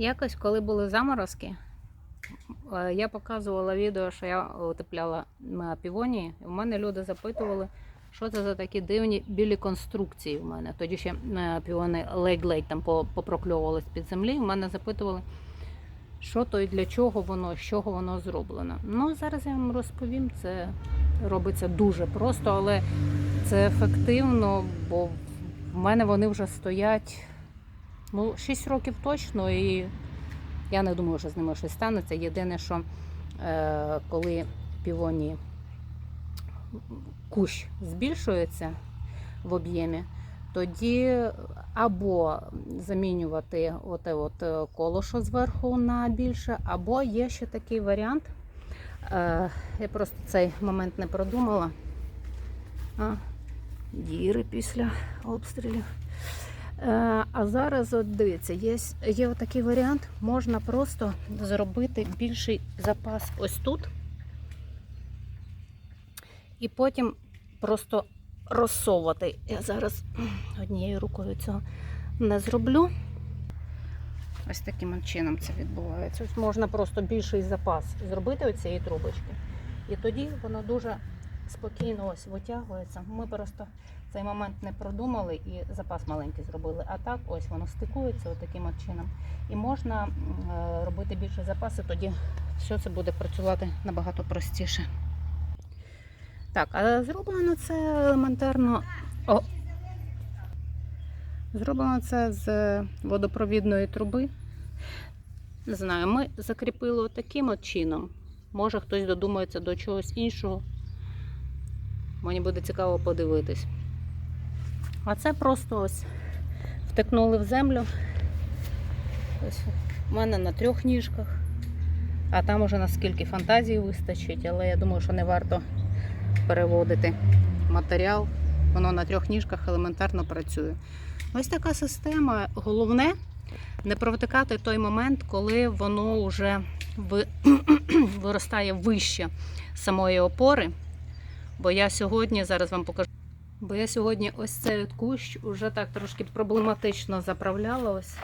Якось, коли були заморозки, е, я показувала відео, що я утепляла на півонії. І в мене люди запитували, що це за такі дивні білі конструкції в мене. Тоді ще е, півони ледь-ледь там попрокльовувались під землі. В мене запитували, що то і для чого воно, з чого воно зроблено. Ну, зараз я вам розповім, це робиться дуже просто, але це ефективно, бо в мене вони вже стоять ну, 6 років точно, і я не думаю, що з ними щось станеться. Єдине, що е, коли півоні кущ збільшується в об'ємі, тоді або замінювати оте от е, колошо зверху на більше, або є ще такий варіант. Е, я просто цей момент не продумала. А, діри після обстрілів. Е, А зараз, от дивіться, є, є такий варіант, можна просто зробити більший запас ось тут. І потім просто розсовувати. Я зараз однією рукою цього не зроблю. Ось таким чином це відбувається. Ось можна просто більший запас зробити оцієї трубочки. І тоді воно дуже спокійно ось витягується. Ми просто цей момент не продумали і запас маленький зробили. А так ось воно стикується таким от чином. І можна е, робити більше запаси, тоді все це буде працювати набагато простіше. Так, а зроблено це елементарно. О! Зроблено це з водопровідної труби. Не знаю, ми закріпили таким от чином. Може хтось додумається до чогось іншого. Мені буде цікаво подивитись. А це просто ось втикнули в землю. Ось у мене на трьох ніжках. А там уже наскільки фантазії вистачить, але я думаю, що не варто переводити матеріал. Воно на трьох ніжках елементарно працює. Ось така система. Головне не провтикати той момент, коли воно вже виростає вище самої опори. Бо я сьогодні, зараз вам покажу. Бо я сьогодні ось цей от кущ уже так трошки проблематично заправляла. Ось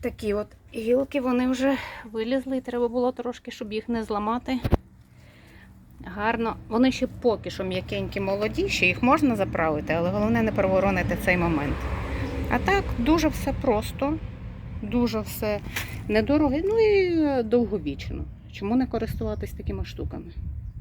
такі от гілки вони вже вилізли, і треба було трошки, щоб їх не зламати. Гарно. Вони ще поки що м'якенькі, молоді, ще їх можна заправити, але головне не переворонити цей момент. А так, дуже все просто, дуже все недорого, ну і довговічно. Чому не користуватись такими штуками?